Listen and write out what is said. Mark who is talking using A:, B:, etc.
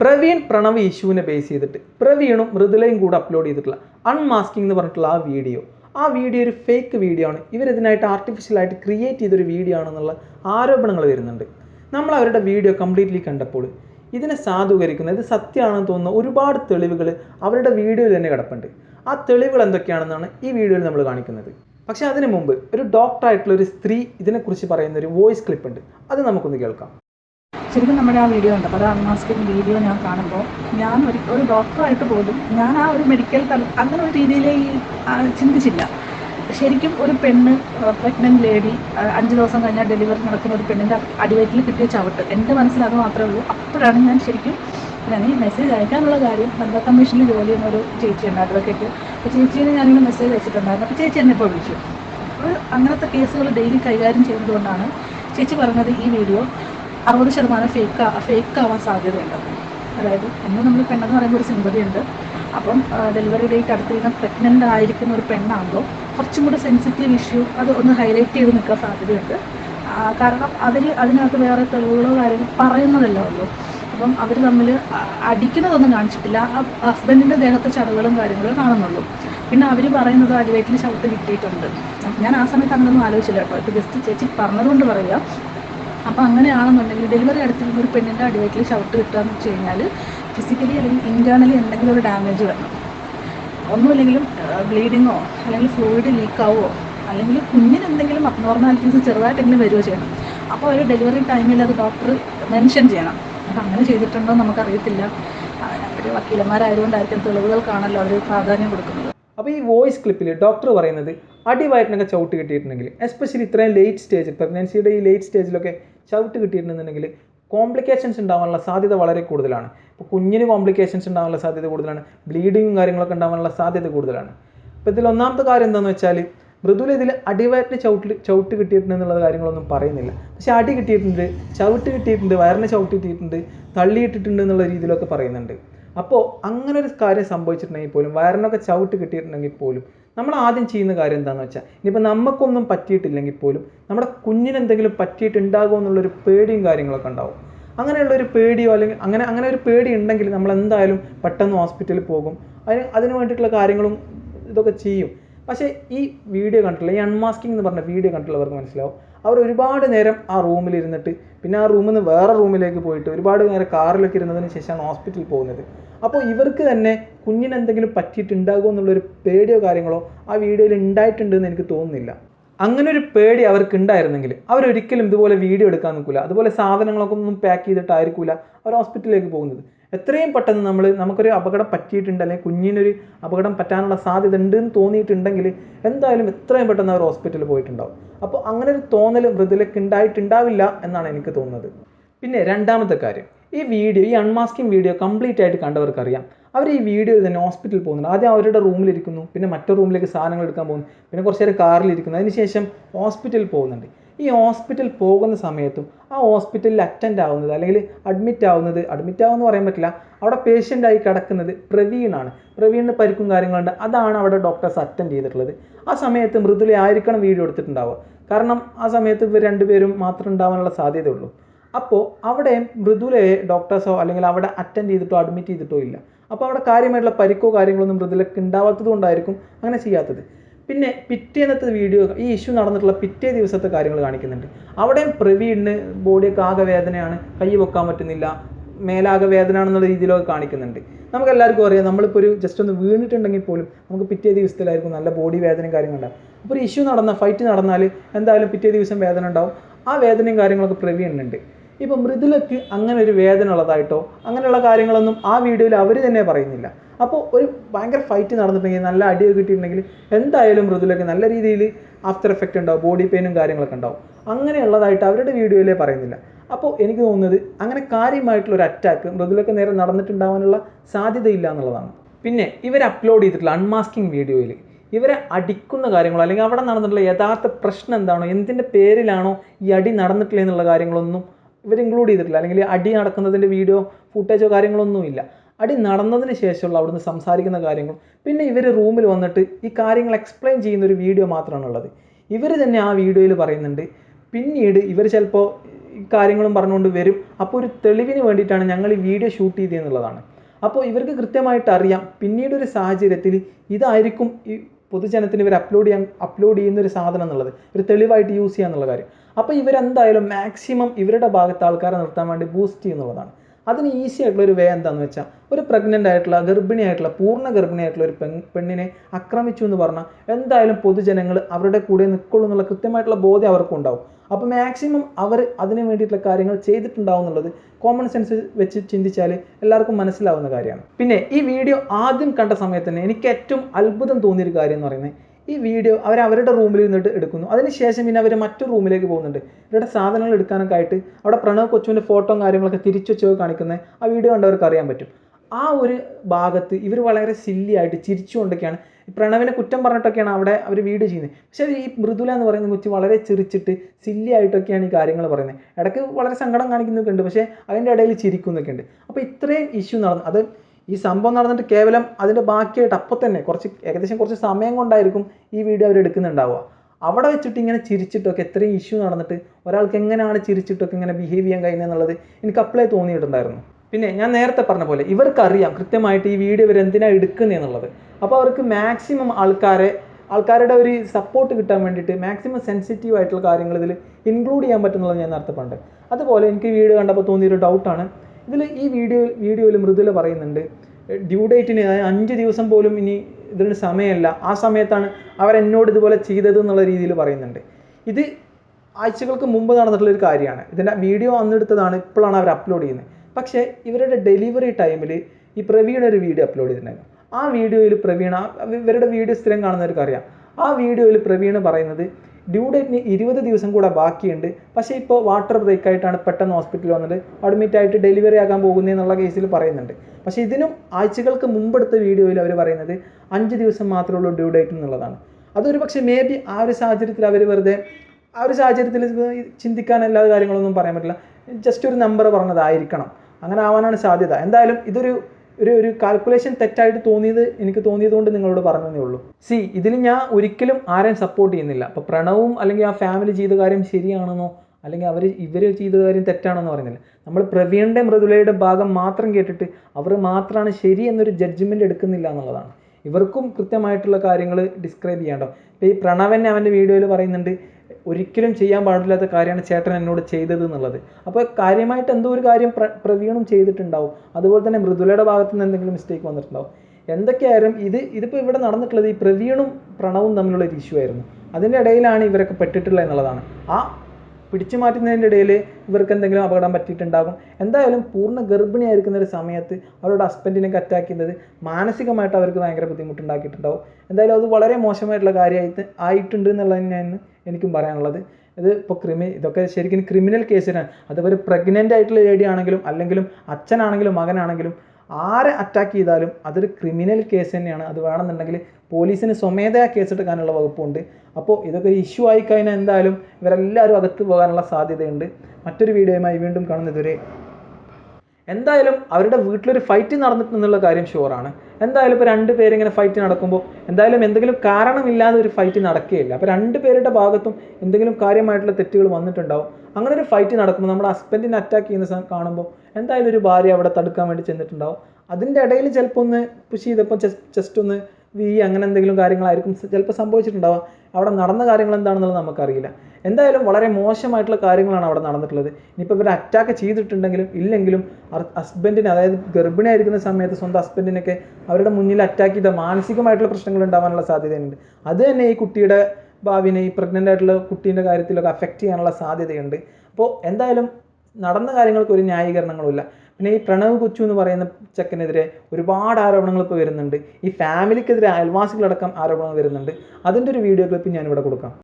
A: പ്രവീൺ പ്രണവ് യേശുവിനെ ബേസ് ചെയ്തിട്ട് പ്രവീണും മൃദുലയും കൂടെ അപ്ലോഡ് ചെയ്തിട്ടുള്ള അൺമാസ്കിംഗ് എന്ന് പറഞ്ഞിട്ടുള്ള ആ വീഡിയോ ആ വീഡിയോ ഒരു ഫേക്ക് വീഡിയോ ആണ്. ഇവരിതിനായിട്ട് ആർട്ടിഫിഷ്യലായിട്ട് ക്രിയേറ്റ് ചെയ്തൊരു വീഡിയോ ആണെന്നുള്ള ആരോപണങ്ങൾ വരുന്നുണ്ട്. നമ്മൾ അവരുടെ വീഡിയോ കംപ്ലീറ്റ്ലി കണ്ടപ്പോൾ ഇതിനെ സാധൂകരിക്കുന്ന ഇത് സത്യമാണെന്ന് തോന്നുന്ന ഒരുപാട് തെളിവുകൾ അവരുടെ വീഡിയോയിൽ തന്നെ കിടപ്പുണ്ട്. ആ തെളിവുകൾ എന്തൊക്കെയാണെന്നാണ് ഈ വീഡിയോയിൽ നമ്മൾ കാണിക്കുന്നത്. പക്ഷേ അതിനു മുമ്പ് ഒരു ഡോക്ടറായിട്ടുള്ള ഒരു സ്ത്രീ ഇതിനെക്കുറിച്ച് പറയുന്ന ഒരു വോയിസ് ക്ലിപ്പ് ഉണ്ട്. അത് നമുക്കൊന്ന് കേൾക്കാം.
B: ശരിക്കും നമ്മുടെ ആ വീഡിയോ ഉണ്ട്. അപ്പോൾ അത് അൺമാസ്കിങ് വീഡിയോ ഞാൻ കാണുമ്പോൾ ഞാൻ ഒരു ഒരു ഡോക്ടറായിട്ട് പോലും ഞാൻ ആ ഒരു മെഡിക്കൽ അങ്ങനെ ഒരു രീതിയിൽ ചിന്തിച്ചില്ല. ശരിക്കും ഒരു പെണ്ണ് പ്രഗ്നന്റ് ലേഡി അഞ്ച് ദിവസം കഴിഞ്ഞാൽ ഡെലിവറി നടക്കുന്ന ഒരു പെണ്ണിന്റെ അടിവയറ്റിൽ കിട്ടിയ ചവിട്ട്. എന്റെ മനസ്സിൽ അത് മാത്രമേ ഉള്ളൂ. അപ്പോഴാണ് ഞാൻ ശരിക്കും ഞാൻ ഈ മെസ്സേജ് അയക്കാനുള്ള കാര്യം വനിതാ കമ്മീഷനിൽ ജോലി ചെയ്യുന്ന ഒരു ചേച്ചിയുണ്ട് അഡ്വക്കേറ്റ് അപ്പോൾ ചേച്ചീനെ ഞാനിങ്ങനെ മെസ്സേജ് അയച്ചിട്ടുണ്ടായിരുന്നു. അപ്പോൾ ചേച്ചി എന്നെ ഇപ്പോൾ വിളിച്ചു. അപ്പോൾ അങ്ങനത്തെ കേസുകൾ ഡെയിലി കൈകാര്യം ചെയ്യുന്നതുകൊണ്ടാണ് ചേച്ചി പറഞ്ഞത് ഈ വീഡിയോ അറുപത് ശതമാനം ഫേക്ക് ഫേക്ക് ആവാൻ സാധ്യതയുണ്ട്. അതായത് എന്ന് നമ്മൾ പെണ്ണെന്ന് പറയുമ്പോൾ ഒരു സിമ്പതിയുണ്ട് അപ്പം ഡെലിവറി ഡേറ്റ് അടുത്തിരിക്കുന്ന പ്രഗ്നന്റ് ആയിരിക്കുന്ന ഒരു പെണ്ണാകുമ്പോൾ കുറച്ചും കൂടി സെൻസിറ്റീവ് ഇഷ്യൂ അത് ഒന്ന് ഹൈലൈറ്റ് ചെയ്ത് നിൽക്കാൻ സാധ്യതയുണ്ട്. കാരണം അതിൽ അതിനകത്ത് വേറെ തെളിവുകളോ കാര്യങ്ങളോ പറയുന്നതല്ല ഉള്ളൂ. അപ്പം അവർ തമ്മിൽ അടിക്കുന്നതൊന്നും കാണിച്ചിട്ടില്ല. ഹസ്ബൻഡിന്റെ ദേഹത്തെ ചടവുകളും കാര്യങ്ങളും കാണുന്നുള്ളൂ. പിന്നെ അവർ പറയുന്നത് അടിവയറ്റിൽ ശവത്ത് കിട്ടിയിട്ടുണ്ട്. ഞാൻ ആ സമയത്ത് അങ്ങനെയൊന്നും ആലോചിച്ചില്ല കേട്ടോ. ഇപ്പോൾ ജസ്റ്റ് ചേച്ചി പറഞ്ഞതുകൊണ്ട് പറയുക അപ്പോൾ അങ്ങനെയാണെന്നുണ്ടെങ്കിൽ ഡെലിവറി അടുത്തിരുന്ന ഒരു പെണ്ണിന്റെ അടിവയറ്റിൽ ചവിട്ട് കിട്ടുക എന്ന് വെച്ച് കഴിഞ്ഞാൽ ഫിസിക്കലി അല്ലെങ്കിൽ ഇന്റേർണലി എന്തെങ്കിലും ഒരു ഡാമേജ് വരണം. ഒന്നുമില്ലെങ്കിലും ബ്ലീഡിങ്ങോ അല്ലെങ്കിൽ ഫ്ലൂയിഡ് ലീക്കാവോ അല്ലെങ്കിൽ കുഞ്ഞിന് എന്തെങ്കിലും അബ്നോർമാലിറ്റീസ് ചെറുതായിട്ടെങ്കിലും വരുമോ ചെയ്യണം. അപ്പോൾ ഒരു ഡെലിവറി ടൈമിൽ അത് ഡോക്ടർ മെൻഷൻ ചെയ്യണം. അപ്പം അങ്ങനെ ചെയ്തിട്ടുണ്ടോ നമുക്കറിയത്തില്ല. അവർ വക്കീലന്മാരായതുകൊണ്ടായിരിക്കും തെളിവുകൾക്കാണല്ലോ അവർ പ്രാധാന്യം കൊടുക്കുന്നത്.
A: അപ്പോൾ ഈ വോയിസ് ക്ലിപ്പിൽ ഡോക്ടർ പറയുന്നത് അടിവയറ്റിനൊക്കെ ചവിട്ട് കിട്ടിയിട്ടുണ്ടെങ്കിൽ എസ്പെഷ്യലി ഇത്രയും ലേറ്റ് സ്റ്റേജ് പ്രഗ്നൻസിയുടെ ഈ ലേറ്റ് സ്റ്റേജിലൊക്കെ ചവിട്ട് കിട്ടിയിട്ടുണ്ടെന്നുണ്ടെങ്കിൽ കോംപ്ലിക്കേഷൻസ് ഉണ്ടാവാനുള്ള സാധ്യത വളരെ കൂടുതലാണ്. ഇപ്പോൾ കുഞ്ഞിന് കോംപ്ലിക്കേഷൻസ് ഉണ്ടാവാനുള്ള സാധ്യത കൂടുതലാണ്. ബ്ലീഡിങ്ങും കാര്യങ്ങളൊക്കെ ഉണ്ടാവാനുള്ള സാധ്യത കൂടുതലാണ്. അപ്പോൾ ഇതിൽ ഒന്നാമത്തെ കാര്യം എന്താണെന്ന് വെച്ചാൽ മൃദുല ഇതിൽ അടിവയറ്റിന് ചവിട്ട് ചവിട്ട് കിട്ടിയിട്ടുണ്ട് എന്നുള്ള കാര്യങ്ങളൊന്നും പറയുന്നില്ല. പക്ഷേ അടി കിട്ടിയിട്ടുണ്ട് ചവിട്ട് കിട്ടിയിട്ടുണ്ട് വയറിന് ചവിട്ട് കിട്ടിയിട്ടുണ്ട് തള്ളിയിട്ടിട്ടുണ്ട് എന്നുള്ള രീതിയിലൊക്കെ പറയുന്നുണ്ട്. അപ്പോൾ അങ്ങനെ ഒരു കാര്യം സംഭവിച്ചിട്ടുണ്ടെങ്കിൽ പോലും വയറിനൊക്കെ ചവിട്ട് കിട്ടിയിട്ടുണ്ടെങ്കിൽ പോലും നമ്മൾ ആദ്യം ചെയ്യുന്ന കാര്യം എന്താണെന്ന് വെച്ചാൽ ഇനിയിപ്പോൾ നമുക്കൊന്നും പറ്റിയിട്ടില്ലെങ്കിൽ പോലും നമ്മുടെ കുഞ്ഞിനെന്തെങ്കിലും പറ്റിയിട്ടുണ്ടാകുമോ എന്നുള്ളൊരു പേടിയും കാര്യങ്ങളൊക്കെ ഉണ്ടാവും. അങ്ങനെയുള്ളൊരു പേടിയോ അല്ലെങ്കിൽ അങ്ങനെ അങ്ങനെ ഒരു പേടി ഉണ്ടെങ്കിൽ നമ്മൾ എന്തായാലും പെട്ടെന്ന് ഹോസ്പിറ്റലിൽ പോകും. അതിന് അതിന് വേണ്ടിയിട്ടുള്ള കാര്യങ്ങളും ഇതൊക്കെ ചെയ്യും. പക്ഷേ ഈ വീഡിയോ കണ്ടിട്ടുള്ള ഈ അൺമാസ്കിംഗ് എന്ന് പറഞ്ഞ വീഡിയോ കണ്ടിട്ടുള്ളവർക്ക് മനസ്സിലാവും. അവർ ഒരുപാട് നേരം ആ റൂമിൽ ഇരുന്നിട്ട് പിന്നെ ആ റൂമിൽ നിന്ന് വേറെ റൂമിലേക്ക് പോയിട്ട് ഒരുപാട് നേരം കാറിലൊക്കെ ഇരുന്നതിന് ശേഷമാണ് ഹോസ്പിറ്റലിൽ പോകുന്നത്. അപ്പോൾ ഇവർക്ക് തന്നെ കുഞ്ഞിന് എന്തെങ്കിലും പറ്റിയിട്ടുണ്ടാകുമോ എന്നുള്ളൊരു പേടിയോ കാര്യങ്ങളോ ആ വീഡിയോയിൽ ഉണ്ടായിട്ടുണ്ടെന്ന് എനിക്ക് തോന്നുന്നില്ല. അങ്ങനെ ഒരു പേടി അവർക്ക് ഉണ്ടായിരുന്നെങ്കിൽ അവരൊരിക്കലും ഇതുപോലെ വീഡിയോ എടുക്കാൻ നിൽക്കില്ല അതുപോലെ സാധനങ്ങളൊക്കെ ഒന്നും പാക്ക് ചെയ്തിട്ടായിരിക്കില്ല അവർ ഹോസ്പിറ്റലിലേക്ക് പോകുന്നത്. എത്രയും പെട്ടെന്ന് നമ്മൾ നമുക്കൊരു അപകടം പറ്റിയിട്ടുണ്ട് അല്ലെങ്കിൽ കുഞ്ഞിനൊരു അപകടം പറ്റാനുള്ള സാധ്യത ഉണ്ട് എന്ന് തോന്നിയിട്ടുണ്ടെങ്കിൽ എന്തായാലും എത്രയും പെട്ടെന്ന് അവർ ഹോസ്പിറ്റലിൽ പോയിട്ടുണ്ടാവും. അപ്പോൾ അങ്ങനെ ഒരു തോന്നൽ മൃദുലയ്ക്ക് ഉണ്ടായിട്ടുണ്ടാവില്ല എന്നാണ് എനിക്ക് തോന്നുന്നത്. പിന്നെ രണ്ടാമത്തെ കാര്യം. ഈ വീഡിയോ ഈ അൺമാസ്കിങ് വീഡിയോ കംപ്ലീറ്റ് ആയിട്ട് കണ്ടവർക്കറിയാം. അവർ ഈ വീഡിയോയിൽ തന്നെ ഹോസ്പിറ്റലിൽ പോകുന്നുണ്ട്. ആദ്യം അവരുടെ റൂമിലിരിക്കുന്നു പിന്നെ മറ്റു റൂമിലേക്ക് സാധനങ്ങൾ എടുക്കാൻ പോകുന്നു പിന്നെ കുറച്ച് നേരം കാറിലിരിക്കുന്നു അതിനുശേഷം ഹോസ്പിറ്റലിൽ പോകുന്നുണ്ട്. ഈ ഹോസ്പിറ്റൽ പോകുന്ന സമയത്തും ആ ഹോസ്പിറ്റലിൽ അറ്റൻഡ് ആവുന്നത് അല്ലെങ്കിൽ അഡ്മിറ്റ് ആവുന്നത് അഡ്മിറ്റ് ആവുമെന്ന് പറയാൻ പറ്റില്ല. അവിടെ പേഷ്യന്റായി കിടക്കുന്നത് പ്രവീണാണ് പ്രവീണിന് പരിക്കും കാര്യങ്ങളുണ്ട്. അതാണ് അവിടെ ഡോക്ടേഴ്സ് അറ്റൻഡ് ചെയ്തിട്ടുള്ളത്. ആ സമയത്ത് മൃദുലയായിരിക്കണം വീഡിയോ എടുത്തിട്ടുണ്ടാവുക. കാരണം ആ സമയത്ത് ഇവർ രണ്ടുപേരും മാത്രം ഉണ്ടാവാനുള്ള സാധ്യതയുള്ളൂ. അപ്പോൾ അവിടെ മൃദുലയെ ഡോക്ടേഴ്സോ അല്ലെങ്കിൽ അവിടെ അറ്റൻഡ് ചെയ്തിട്ടോ അഡ്മിറ്റ് ചെയ്തിട്ടോ ഇല്ല. അപ്പോൾ അവിടെ കാര്യമായിട്ടുള്ള പരിക്കോ കാര്യങ്ങളൊന്നും മൃദുലയ്ക്ക് ഉണ്ടാവാത്തത് കൊണ്ടായിരിക്കും അങ്ങനെ ചെയ്യാത്തത്. പിന്നെ പിറ്റേന്നത്തെ വീഡിയോ ഈ ഇഷ്യൂ നടന്നിട്ടുള്ള പിറ്റേ ദിവസത്തെ കാര്യങ്ങൾ കാണിക്കുന്നുണ്ട്. അവിടെയും പ്രവീണിന് ബോഡിയൊക്കെ ആകെ വേദനയാണ് കൈ വെക്കാൻ പറ്റുന്നില്ല മേലാകെ വേദന ആണെന്നുള്ള രീതിയിലൊക്കെ കാണിക്കുന്നുണ്ട്. നമുക്ക് എല്ലാവർക്കും അറിയാം നമ്മളിപ്പോൾ ഒരു ജസ്റ്റ് ഒന്ന് വീണിട്ടുണ്ടെങ്കിൽ പോലും നമുക്ക് പിറ്റേ ദിവസത്തിലായിരിക്കും നല്ല ബോഡി വേദനയും കാര്യങ്ങളുണ്ടാവും അപ്പോൾ ഒരു ഇഷ്യൂ നടന്ന ഫൈറ്റ് നടന്നാൽ എന്തായാലും പിറ്റേ ദിവസം വേദന ഉണ്ടാവും. ആ വേദനയും കാര്യങ്ങളൊക്കെ പ്രവീണിനുണ്ട്. ഇപ്പോൾ മൃദുലക്ക് അങ്ങനെ ഒരു വേദന ഉള്ളതായിട്ടോ അങ്ങനെയുള്ള കാര്യങ്ങളൊന്നും ആ വീഡിയോയിൽ അവർ തന്നെ പറയുന്നില്ല. അപ്പോൾ ഒരു ഭയങ്കര ഫൈറ്റ് നടന്നിട്ടുണ്ടെങ്കിൽ നല്ല അടിയൊക്കെ കിട്ടിയിട്ടുണ്ടെങ്കിൽ എന്തായാലും മൃദുലക്ക് നല്ല രീതിയിൽ ആഫ്റ്റർ എഫക്റ്റ് ഉണ്ടാവും ബോഡി പെയിനും കാര്യങ്ങളൊക്കെ ഉണ്ടാവും. അങ്ങനെയുള്ളതായിട്ട് അവരുടെ വീഡിയോയിലേ പറയുന്നില്ല. അപ്പോൾ എനിക്ക് തോന്നുന്നത് അങ്ങനെ കാര്യമായിട്ടുള്ള ഒരു അറ്റാക്ക് മൃദുലക്ക് നേരെ നടന്നിട്ടുണ്ടാവാനുള്ള സാധ്യതയില്ല എന്നുള്ളതാണ്. പിന്നെ ഇവർ അപ്ലോഡ് ചെയ്തിട്ടുള്ള അൺമാസ്കിംഗ് വീഡിയോയിൽ ഇവരെ അടിക്കുന്ന കാര്യങ്ങളോ അല്ലെങ്കിൽ അവിടെ നടന്നിട്ടുള്ള യഥാർത്ഥ പ്രശ്നം എന്താണോ എന്തിന്റെ പേരിലാണോ ഈ അടി നടന്നിട്ടില്ല എന്നുള്ള കാര്യങ്ങളൊന്നും ഇവർ ഇൻക്ലൂഡ് ചെയ്തിട്ടില്ല. അല്ലെങ്കിൽ അടി നടക്കുന്നതിന്റെ വീഡിയോ ഫുട്ടേജോ കാര്യങ്ങളൊന്നും ഇല്ല. അടി നടന്നതിന് ശേഷമുള്ള അവിടുന്ന് സംസാരിക്കുന്ന കാര്യങ്ങൾ പിന്നെ ഇവർ റൂമിൽ വന്നിട്ട് ഈ കാര്യങ്ങൾ എക്സ്പ്ലെയിൻ ചെയ്യുന്ന ഒരു വീഡിയോ മാത്രമാണ് ഉള്ളത് ഇവർ തന്നെ ആ വീഡിയോയിൽ പറയുന്നുണ്ട് പിന്നീട് ഇവർ ചിലപ്പോൾ കാര്യങ്ങളും പറഞ്ഞുകൊണ്ട് വരും. അപ്പോൾ ഒരു തെളിവിന് വേണ്ടിയിട്ടാണ് ഞങ്ങൾ ഈ വീഡിയോ ഷൂട്ട് ചെയ്തതെന്നുള്ളതാണ്. അപ്പോൾ ഇവർക്ക് കൃത്യമായിട്ട് അറിയാം പിന്നീട് ഒരു സാഹചര്യത്തിൽ ഇതായിരിക്കും ഈ പൊതുജനത്തിന് ഇവർ അപ്ലോഡ് ചെയ്യാൻ അപ്ലോഡ് ചെയ്യുന്ന ഒരു സാധനം എന്നുള്ളത്. ഒരു തെളിവായിട്ട് യൂസ് ചെയ്യുക എന്നുള്ള കാര്യം. അപ്പോൾ ഇവരെന്തായാലും മാക്സിമം ഇവരുടെ ഭാഗത്ത് ആൾക്കാരെ നിർത്താൻ വേണ്ടി ബൂസ്റ്റ് ചെയ്യുന്നുള്ളതാണ്. അതിന് ഈസി ആയിട്ടുള്ള ഒരു വേ എന്താണെന്ന് വെച്ചാൽ ഒരു പ്രഗ്നന്റ് ആയിട്ടുള്ള ഗർഭിണിയായിട്ടുള്ള പൂർണ ഗർഭിണിയായിട്ടുള്ള ഒരു പെൺ പെണ്ണിനെ ആക്രമിച്ചു എന്ന് പറഞ്ഞാൽ എന്തായാലും പൊതുജനങ്ങൾ അവരുടെ കൂടെ നിൽക്കുള്ളൂ എന്നുള്ള കൃത്യമായിട്ടുള്ള ബോധ്യം അവർക്കും ഉണ്ടാവും. അപ്പോൾ മാക്സിമം അവർ അതിന് വേണ്ടിയിട്ടുള്ള കാര്യങ്ങൾ ചെയ്തിട്ടുണ്ടാവും എന്നുള്ളത് കോമൺ സെൻസ് വെച്ച് ചിന്തിച്ചാൽ എല്ലാവർക്കും മനസ്സിലാവുന്ന കാര്യമാണ്. പിന്നെ ഈ വീഡിയോ ആദ്യം കണ്ട സമയത്ത് തന്നെ എനിക്ക് ഏറ്റവും അത്ഭുതം തോന്നിയൊരു കാര്യം എന്ന് പറയുന്നത് ഈ വീഡിയോ അവർ അവരുടെ റൂമിൽ ഇരുന്നിട്ട് എടുക്കുന്നു. അതിനുശേഷം പിന്നെ അവർ മറ്റു റൂമിലേക്ക് പോകുന്നുണ്ട്. ഇവരുടെ സാധനങ്ങൾ എടുക്കാനൊക്കെ ആയിട്ട് അവിടെ പ്രണവ് കൊച്ചുവിന്റെ ഫോട്ടോയും കാര്യങ്ങളൊക്കെ തിരിച്ചു വെച്ചോ കാണിക്കുന്നത് ആ വീഡിയോ കണ്ടവർക്ക് അറിയാൻ പറ്റും. ആ ഒരു ഭാഗത്ത് ഇവർ വളരെ സില്ലി ആയിട്ട് ചിരിച്ചുകൊണ്ടൊക്കെയാണ് പ്രണവിനെ കുറ്റം പറഞ്ഞിട്ടൊക്കെയാണ് അവിടെ അവർ വീഡിയോ ചെയ്യുന്നത്. പക്ഷേ ഈ മൃദുല എന്ന് പറയുന്ന കൊച്ചു വളരെ ചിരിച്ചിട്ട് സില്ലി ആയിട്ടൊക്കെയാണ് ഈ കാര്യങ്ങൾ പറയുന്നത്. ഇടയ്ക്ക് വളരെ സങ്കടം കാണിക്കുന്നൊക്കെ ഉണ്ട് പക്ഷേ അതിന്റെ ഇടയിൽ ചിരിക്കുന്നൊക്കെ ഉണ്ട് അപ്പോൾ ഇത്രയും ഇഷ്യൂ നടന്നു. അത് ഈ സംഭവം നടന്നിട്ട് കേവലം അതിന്റെ ബാക്കിയായിട്ട് അപ്പോൾ തന്നെ കുറച്ച് ഏകദേശം കുറച്ച് സമയം കൊണ്ടായിരിക്കും ഈ വീഡിയോ അവർ എടുക്കുന്നുണ്ടാവുക. അവിടെ വെച്ചിട്ട് ഇങ്ങനെ ചിരിച്ചിട്ടൊക്കെ എത്രയും ഇഷ്യൂ നടന്നിട്ട് ഒരാൾക്ക് എങ്ങനെയാണ് ചിരിച്ചിട്ടൊക്കെ ഇങ്ങനെ ബിഹേവ് ചെയ്യാൻ കഴിയുന്നത് എന്നുള്ളത് എനിക്ക് അപ്ലൈ തോന്നിയിട്ടുണ്ടായിരുന്നു. പിന്നെ ഞാൻ നേരത്തെ പറഞ്ഞ പോലെ ഇവർക്കറിയാം കൃത്യമായിട്ട് ഈ വീഡിയോ ഇവർ എന്തിനാണ് എടുക്കുന്നത് എന്നുള്ളത്. അപ്പോൾ അവർക്ക് മാക്സിമം ആൾക്കാരെ ആൾക്കാരുടെ ഒരു സപ്പോർട്ട് കിട്ടാൻ വേണ്ടിയിട്ട് മാക്സിമം സെൻസിറ്റീവ് ആയിട്ടുള്ള കാര്യങ്ങൾ ഇതിൽ ഇൻക്ലൂഡ് ചെയ്യാൻ പറ്റുന്നുള്ളത് ഞാൻ നേരത്തെ പണ്ട് അതുപോലെ എനിക്ക് വീഡിയോ കണ്ടപ്പോൾ തോന്നിയൊരു ഡൗട്ടാണ് ഇതിൽ ഈ വീഡിയോ വീഡിയോയിൽ മൃദുല പറയുന്നുണ്ട് ഡ്യൂ ഡേറ്റിന് അഞ്ച് ദിവസം പോലും ഇനി ഇതിന് സമയമല്ല. ആ സമയത്താണ് അവർ എന്നോട് ഇതുപോലെ ചെയ്തത് എന്നുള്ള രീതിയിൽ പറയുന്നുണ്ട്. ഇത് ആഴ്ചകൾക്ക് മുമ്പ് നടന്നിട്ടുള്ള ഒരു കാര്യമാണ്. ഇതിന്റെ വീഡിയോ അന്നെടുത്തതാണ് ഇപ്പോഴാണ് അവർ അപ്ലോഡ് ചെയ്യുന്നത്. പക്ഷേ ഇവരുടെ ഡെലിവറി ടൈമിൽ ഈ പ്രവീൺ ഒരു വീഡിയോ അപ്ലോഡ് ചെയ്തിട്ടുണ്ടായിരുന്നു. ആ വീഡിയോയിൽ പ്രവീണ ഇവരുടെ വീഡിയോ സ്ഥിരം കാണുന്നവർക്ക് അറിയാം ആ വീഡിയോയിൽ പ്രവീണ് പറയുന്നത് ഡ്യൂ ഡേറ്റിന് ഇരുപത് ദിവസം കൂടെ ബാക്കിയുണ്ട്. പക്ഷേ ഇപ്പോൾ വാട്ടർ ബ്രേക്ക് ആയിട്ടാണ് പെട്ടെന്ന് ഹോസ്പിറ്റലിൽ വന്നത്. അഡ്മിറ്റ് ആയിട്ട് ഡെലിവറി ആകാൻ പോകുന്നത് എന്നുള്ള കേസിൽ പറയുന്നുണ്ട്. പക്ഷേ ഇതിനും ആഴ്ചകൾക്ക് മുമ്പെടുത്ത വീഡിയോയിൽ അവർ പറയുന്നത് അഞ്ച് ദിവസം മാത്രമേ ഉള്ളൂ ഡ്യൂ ഡേറ്റ് എന്നുള്ളതാണ്. അതൊരു പക്ഷേ മേ ബി ആ ഒരു സാഹചര്യത്തിൽ അവർ വെറുതെ ആ ഒരു സാഹചര്യത്തിൽ ചിന്തിക്കാനല്ലാതെ കാര്യങ്ങളൊന്നും പറയാൻ പറ്റില്ല. ജസ്റ്റ് ഒരു നമ്പർ പറഞ്ഞതായിരിക്കണം. അങ്ങനെ ആവാനാണ് സാധ്യത. എന്തായാലും ഇതൊരു ഒരു ഒരു കാൽക്കുലേഷൻ തെറ്റായിട്ട് തോന്നിയത് എനിക്ക് തോന്നിയത് കൊണ്ട് നിങ്ങളോട് പറഞ്ഞതേ ഉള്ളൂ. സി ഇതിൽ ഞാൻ ഒരിക്കലും ആരെയും സപ്പോർട്ട് ചെയ്യുന്നില്ല. അപ്പോൾ പ്രണവും അല്ലെങ്കിൽ ആ ഫാമിലി ചെയ്ത കാര്യം ശരിയാണെന്നോ അല്ലെങ്കിൽ അവർ ഇവർ ചെയ്ത കാര്യം തെറ്റാണെന്നോ പറയുന്നില്ല. നമ്മൾ പ്രവീണിന്റെ മൃദുലയുടെ ഭാഗം മാത്രം കേട്ടിട്ട് അവർ മാത്രമാണ് ശരി എന്നൊരു ജഡ്ജ്മെന്റ് എടുക്കുന്നില്ല എന്നുള്ളതാണ്. ഇവർക്കും കൃത്യമായിട്ടുള്ള കാര്യങ്ങൾ ഡിസ്ക്രൈബ് ചെയ്യാണ്ടോ ഇപ്പോൾ ഈ പ്രണവൻ അവന്റെ വീഡിയോയിൽ പറയുന്നുണ്ട് ഒരിക്കലും ചെയ്യാൻ പാടില്ലാത്ത കാര്യമാണ് ചേട്ടൻ എന്നോട് ചെയ്തത് എന്നുള്ളത്. അപ്പോൾ കാര്യമായിട്ട് എന്തോ ഒരു കാര്യം പ്ര പ്രവീണും ചെയ്തിട്ടുണ്ടാവും. അതുപോലെ തന്നെ മൃദുലയുടെ ഭാഗത്തു നിന്ന് എന്തെങ്കിലും മിസ്റ്റേക്ക് വന്നിട്ടുണ്ടാവും. എന്തൊക്കെയായാലും ഇത് ഇതിപ്പോൾ ഇവിടെ നടന്നിട്ടുള്ളത് ഈ പ്രവീണും പ്രണവും തമ്മിലുള്ള ഒരു ഇഷ്യൂ ആയിരുന്നു. അതിന്റെ ഇടയിലാണ് ഇവരൊക്കെ പെട്ടിട്ടുള്ളത് എന്നുള്ളതാണ്. ആ പിടിച്ചു മാറ്റുന്നതിന്റെ ഇടയിൽ ഇവർക്ക് എന്തെങ്കിലും അപകടം പറ്റിയിട്ടുണ്ടാകും. എന്തായാലും പൂർണ ഗർഭിണിയായിരിക്കുന്ന ഒരു സമയത്ത് അവരുടെ ഹസ്ബൻഡിനൊക്കെ അറ്റാക്ക് ചെയ്യുന്നത് മാനസികമായിട്ട് അവർക്ക് ഭയങ്കര ബുദ്ധിമുട്ടുണ്ടാക്കിയിട്ടുണ്ടാവും. എന്തായാലും അത് വളരെ മോശമായിട്ടുള്ള കാര്യമായിട്ട് ആയിട്ടുണ്ട് എന്നുള്ളത് തന്നെയാണ് എനിക്കും പറയാനുള്ളത്. ഇത് ഇപ്പോൾ ക്രിമി ഇതൊക്കെ ശരിക്കും ക്രിമിനൽ കേസിനാണ്. അതവർ പ്രഗ്നന്റ് ആയിട്ടുള്ള ലേഡി ആണെങ്കിലും അല്ലെങ്കിലും അച്ഛനാണെങ്കിലും മകനാണെങ്കിലും ആരെ അറ്റാക്ക് ചെയ്താലും അതൊരു ക്രിമിനൽ കേസ് തന്നെയാണ്. അത് വേണമെന്നുണ്ടെങ്കിൽ പോലീസിന് സ്വമേധയാ കേസെടുക്കാനുള്ള വകുപ്പുണ്ട്. അപ്പോൾ ഇതൊക്കെ ഒരു ഇഷ്യൂ ആയിക്കഴിഞ്ഞാൽ എന്തായാലും ഇവരെല്ലാവരും അകത്ത് പോകാനുള്ള സാധ്യതയുണ്ട്. മറ്റൊരു വീഡിയോയുമായി വീണ്ടും കാണുന്നതുവരെ എന്തായാലും അവരുടെ വീട്ടിലൊരു ഫൈറ്റ് നടന്നിട്ടുണ്ടെന്നുള്ള കാര്യം ഷുവറാണ് എന്തായാലും ഇപ്പോൾ രണ്ട് പേരിങ്ങനെ ഫൈറ്റ് നടക്കുമ്പോൾ എന്തായാലും എന്തെങ്കിലും കാരണമില്ലാതെ ഒരു ഫൈറ്റ് നടക്കുകയില്ല. അപ്പോൾ രണ്ട് പേരുടെ ഭാഗത്തും എന്തെങ്കിലും കാര്യമായിട്ടുള്ള തെറ്റുകൾ വന്നിട്ടുണ്ടാവും. അങ്ങനെ ഒരു ഫൈറ്റ് നടക്കുമ്പോൾ നമ്മുടെ ഹസ്ബൻഡിനെ അറ്റാക്ക് ചെയ്യുന്ന കാണുമ്പോൾ എന്തായാലും ഒരു ഭാര്യ അവിടെ തടുക്കാൻ വേണ്ടി ചെന്നിട്ടുണ്ടാവും. അതിന്റെ ഇടയിൽ ചിലപ്പോൾ ഒന്ന് പുഷ് ചെയ്തപ്പോൾ ജസ്റ്റ് ഒന്ന് വീ അങ്ങനെ എന്തെങ്കിലും കാര്യങ്ങളായിരിക്കും ചിലപ്പോൾ സംഭവിച്ചിട്ടുണ്ടാവാം. അവിടെ നടന്ന കാര്യങ്ങൾ എന്താണെന്നുള്ളത് നമുക്കറിയില്ല. എന്തായാലും വളരെ മോശമായിട്ടുള്ള കാര്യങ്ങളാണ് അവിടെ നടന്നിട്ടുള്ളത്. ഇനിയിപ്പോൾ ഇവർ അറ്റാക്ക് ചെയ്തിട്ടുണ്ടെങ്കിലും ഇല്ലെങ്കിലും ഹസ്ബൻഡിന് അതായത് ഗർഭിണിയായിരിക്കുന്ന സമയത്ത് സ്വന്തം ഹസ്ബൻഡിനൊക്കെ അവരുടെ മുന്നിൽ അറ്റാക്ക് ചെയ്ത മാനസികമായിട്ടുള്ള പ്രശ്നങ്ങൾ ഉണ്ടാവാനുള്ള സാധ്യതയുണ്ട്. അത് തന്നെ ഈ കുട്ടിയുടെ ഭാവിനെ ഈ പ്രഗ്നന്റ് ആയിട്ടുള്ള കുട്ടീന്റെ കാര്യത്തിലൊക്കെ അഫക്റ്റ് ചെയ്യാനുള്ള സാധ്യതയുണ്ട്. അപ്പോൾ എന്തായാലും നടന്ന കാര്യങ്ങൾക്ക് ഒരു ന്യായീകരണങ്ങളുമില്ല പിന്നെ ഈ പ്രണവ് കൊച്ചു എന്ന് പറയുന്ന ചെക്കനെതിരെ ഒരുപാട് ആരോപണങ്ങൾ ഇപ്പോൾ വരുന്നുണ്ട്. ഈ ഫാമിലിക്കെതിരെ അയൽവാസികളടക്കം ആരോപണങ്ങൾ വരുന്നുണ്ട്. അതിന്റെ ഒരു വീഡിയോ ക്ലിപ്പ് ഞാനിവിടെ കൊടുക്കാം.